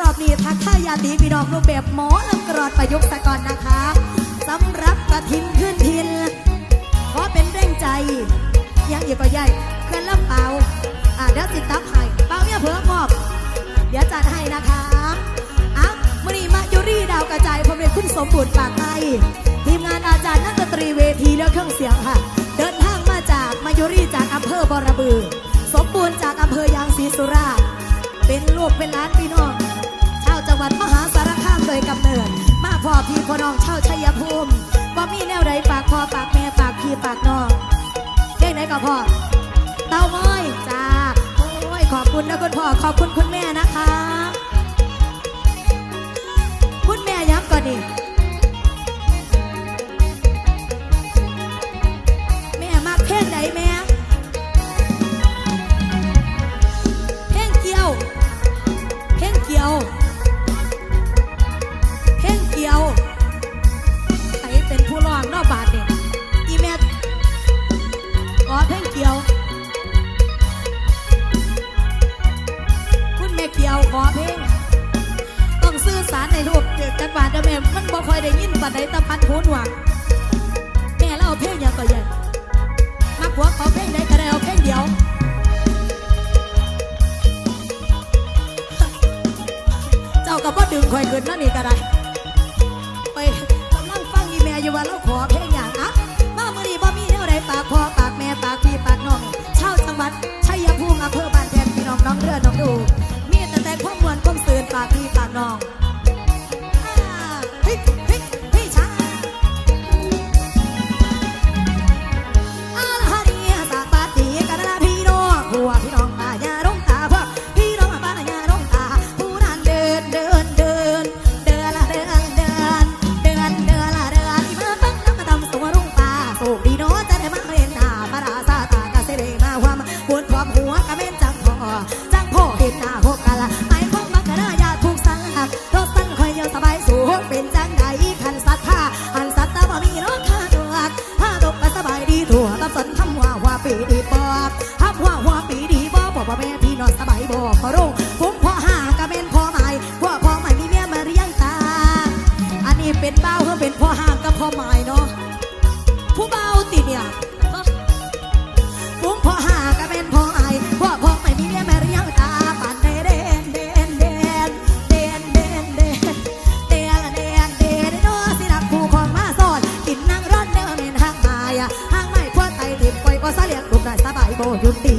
รอบนี้ทักทายาติพี่น้องรูปแบบหมอลำกรอดประยุกต์สะก่อนนะคะสำหรับกระทินขึ้นทินขอเป็นเร่งใจ ยังอีกก็ใหญ่เคลื่อนลำเปล่าอ่าเดี๋ยวสิตับให้เปล่าเนี่ยเพิ่มมอบ เดี๋ยวจัดให้นะคะอะมื่อนี้มายุรีดาวกระจายผมเรียนคุณสมบูรณ์ปากไทยทีมงานอาจารย์นักดนตรีเวทีและเครื่องเสียงค่ะ เดินทางมาจากมายุรีจากอำเภอบอระบือ สมบูรณ์จากอำเภอยางศรีสุราษฎร์เป็นลูกเป็นหล้านพี่น้อง พี่พ่อน้องชาวชัยภูมิว่ามีแนวใดปากพ่อปากแม่ปากพี่ปากน้องเก่งไหนก็พ่อเต้าม้อยจ้าโอ้ยขอบคุณนะคุณพ่อขอบคุณคุณแม่นะคะ คุณแม่ย้ำก่อนดิ ในรูปเกิดกันบาดเด้อแม่มันบ่ค่อยได้ยินปานใดตะพันหูหนวกแม่แล้วเอาเพลงอย่างก็ยังมักหัวขอเพลงใดก็ได้เอาเพลงเดียวเจ้าก็บ่ดึงคอยขึ้นนั่นนี่ก็ได้ไปกำลังฟังอีแม่อยู่ว่าเราขอเพลงอย่างอะมามื่อนี้บ่มีแนวใดปากพ่อปากแม่ปากพี่ปากน้องชาวจังหวัดชัยภูมิอำเภอบ้านแพงพี่น้องน้องเรือน้องดูมีแต่แต่ความมวลความสื่นปากพี่ปากน้อง สบายบ่ขอรุ่งผมพ่อห้ากะเม็นพ่อใหม่พ่อพ่อใหม่มีเมียมาเรียงตา อันนี้เป็นเบ้าเพื่อเป็นพ่อห้างกับพ่อใหม่เนาะผู้เบ้าติเนี่ยผมพ่อห้าก็เป็นพ่อไอ้พ่อพ่อไม่มีเมียมาเรียงตาปานเดนเดนเดนเดนเดนเดนเดนเดนเดนเดนเนาะสิรักคู่ของมาสอนกินนั่งร้อนเนื้อเมนห้างไม้ห้างไม้พวดไตถิ่มปล่อยก็สะเลียงลูกได้สบายบหยุดดี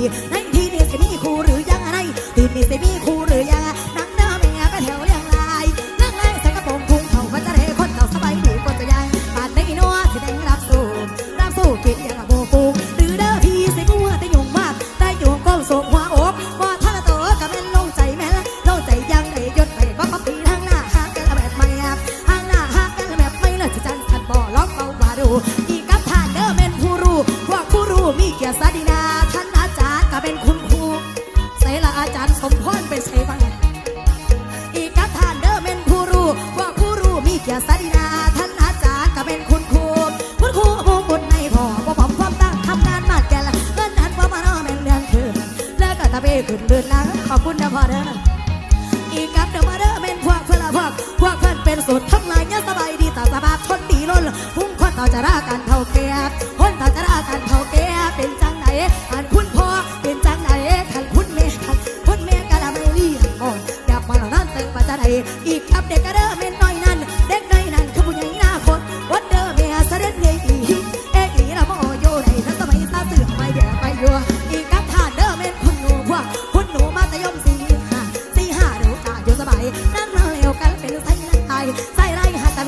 แล้วก็ตะเบขึ้นเดือนละขอบคุณนะพ่อเด้ออีกกับเด้อมาเด้อเป็นพวกเพื่อนละพวกพวกเพื่อนเป็นสุดทั้งหลายเนี่ยสบายดีตาสบายทนดีล้นพุ่งคนต่อจะรากันเท่าแก่คนต่อจะรากันเท่าแก่เป็นจังไหนอันคุณพ่อเป็นจังไหนขันคุณแม่ขันคุณแม่กะละไม่รียกอ่อนอยากมาหล่านั้นเติมมาจะได้อีกครับเด็กก็เด้อเม่น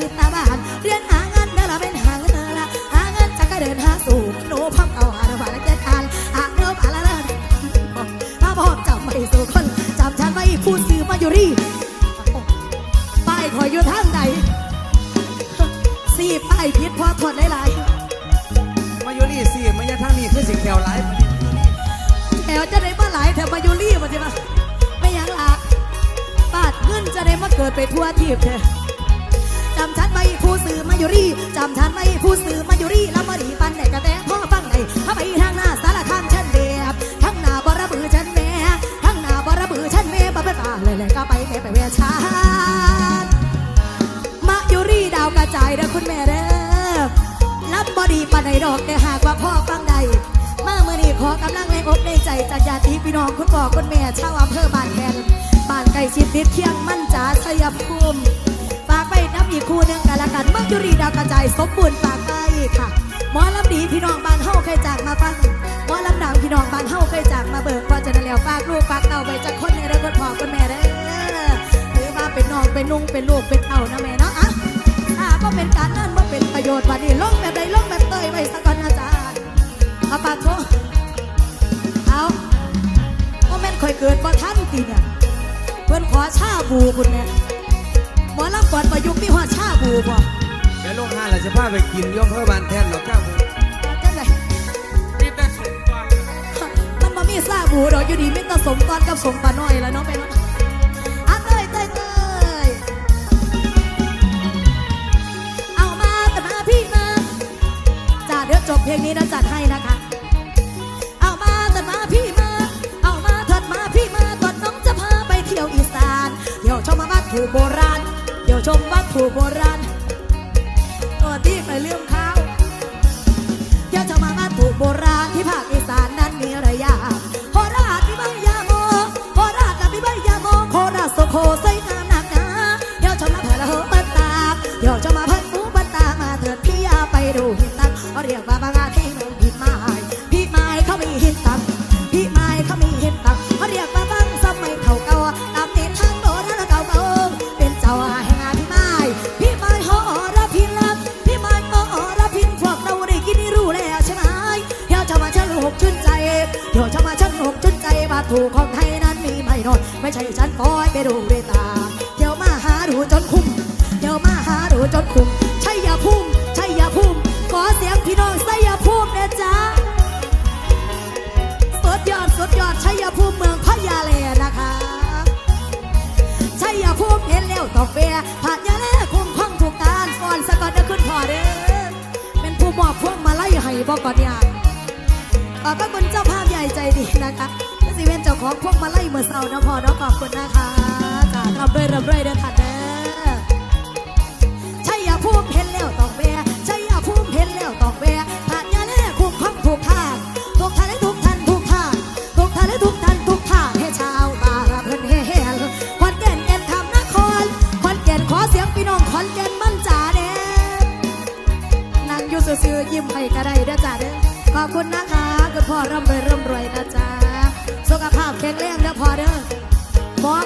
ล่หาตาวิตาบ้านเรียนหาเงินเด้อละเป็นหาเงินเด้อละหาเงินจะก็เดินหาสู่หนูพับเอาหาดอกบานและเจ็ดอันหาเงินผ่านละเลิศถ้าพ่อจำไม่สู่คนจำฉันไว้พูดสื่อมาอยู่รีป้ายคอยอยู่ทางไหนสี่ป้ายพิษพอถอดหลายมายุรีสิมายาทางนี้คือสิงแควไลฟ์แถวจะได้มาหลายแถวมาอยู่รีมาใช่ไหมไม่ยังหลักปาดเงินจะได้มาเกิดไปทั่วทีบเธอำฉันไว้ผู้สื่อมาอยู่รีจำฉันไว้ผู้สื่อมาอยู่รีแล้วมาดีปันไหนกระแตพ่อฟังไหนถ้าไปทางหน้าสารคามฉันเดียบทั้งหน้าบระบือฉันแม่ทั้งหน้าบระบือฉันแม่บ้าบ้าเลยเลยก็ไปแม่ไปเวียชานมายุรีดาวกระจายเด้อคุณแม่เด้อรับบอดีปานใดดอกแต่หากว่าพ่อฟังใดมาเมื่อนี้ขอกำลังแรงอกในใจจากญาติพี่น้องคุณพ่อคุณแม่ชาวอำเภอบ้านแคนบ้านไก่ชิดติดเคียงมั่นจ๋าชัยภูมิ ไปน้ำอีกคู่หนึ่งกันละกันมายุรีดาวกระจายสมบูรณ์ฝากไปค่ะหมอลำดีพี่น้องบ้านเฮาเคยจากมาฟังหมอลำดังพี่น้องบ้านเฮาเคยจากมาเบิกพราะนั้นแล้วฝากลูกฝากเต้าไปจากคนในรื่องคนพ่อคนแม่เด้อถือว่าเป็นน้องเป็นนุ่งเป็นลูกเป็นเต่านะแม่เนาะอะถ้าก็เป็นการนั่นว่าเป็นประโยชน์วันนี้ลงแบบใดลงแบบเตยไว้สักก่อนอาจารย์เอาปากโทเอาว่าแม่นคอยเกิดบ่ทันตีเนี่ยเพิ่อนขอชาบูคุณเนี่ย หมอลำก่อนประยุกต์มีหัวชาบูบ่เดี๋ยวลงห้าเราจะพาไปกินย่อมเพื่อบานแทนหรอกครับจังไดมีแต่สมบัติมันบ่มีซาบูดอกอยู่ดีไม่ต้องสมตอนกับสมปลาน้อยแล้วเน้องไปเนาะอะเตยเตยเตยเอามาแต่มาพี่มาจ้าเดี๋ยวจบเพลงนี้แล้วจัดให้นะคะ ที่ยวชมวัตถุโบราณ ใช่ฉันปล่อยไปดูด้วยตาเดี๋ยวมาหาดูจนคุ้มเดี๋ยวมาหาดูจนคุ้มใชัยภูมิชัยภูมิขอเสียงพี่น้องใชัยภูมินะจ๊ะสุดยอดสุดยอดใชัยภูมิเมืองพะยาเลนะคะใชัยภูมิเห็นแล้วตอกเบียผ่านยาแลคุ้มคล้องถูกการก่อนสะกอนจะขึ้นพอเด้อเป็นผู้มอบพวงมาไล่ให้บอกก่อนเนี่ยขอบพระคุณเจ้าภาพใหญ่ใจดีนะคะ เวนเจ้าของพวกมาไล่เมื่อเช้านะพอเนาะขอบคุณนะคะจ้ารับด้วยรับด้วยเด้อค่ะเด้อ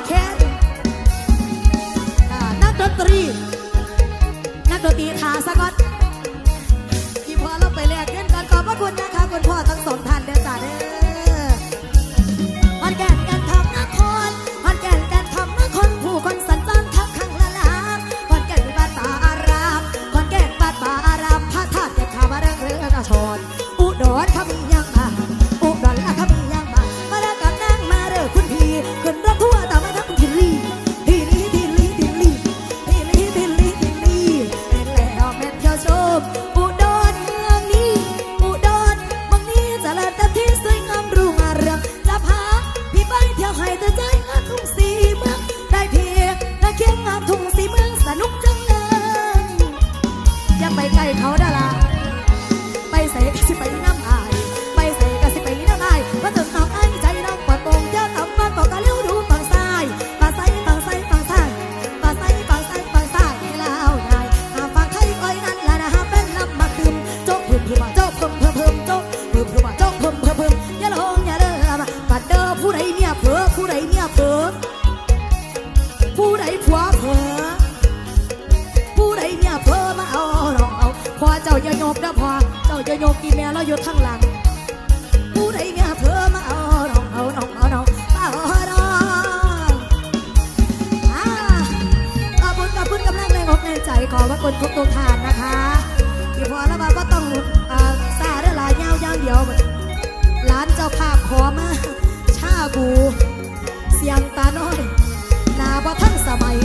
แคนนักดนตรี นักดนตรีทาสะก่อ ผู้ใดเนี่ยเผลอผู้ใดผัวเผลอผู้ใดเนี่ยเผลอมาเอาน้องเอาพอเจ้าอย่าโยบนะพอเจ้าอย่าโยบกี่แม่เราอยู่ข้างหลัง ผู้ใดเนี่ยเผลอมาเอาน้องเอาน้องเอาน้องเอาน้องอ่าขอบคุณขอบคุณกำลังแรงอกแรงใจขอว่าคนทุกตัวทานนะคะที่พอแล้วมาก็ต้องอ่าซาได้หลายยาวยาวเดียวร้านเจ้าภาพขอมาชาบูเสียงตาน้อยหนาบ่ทั้งสมัย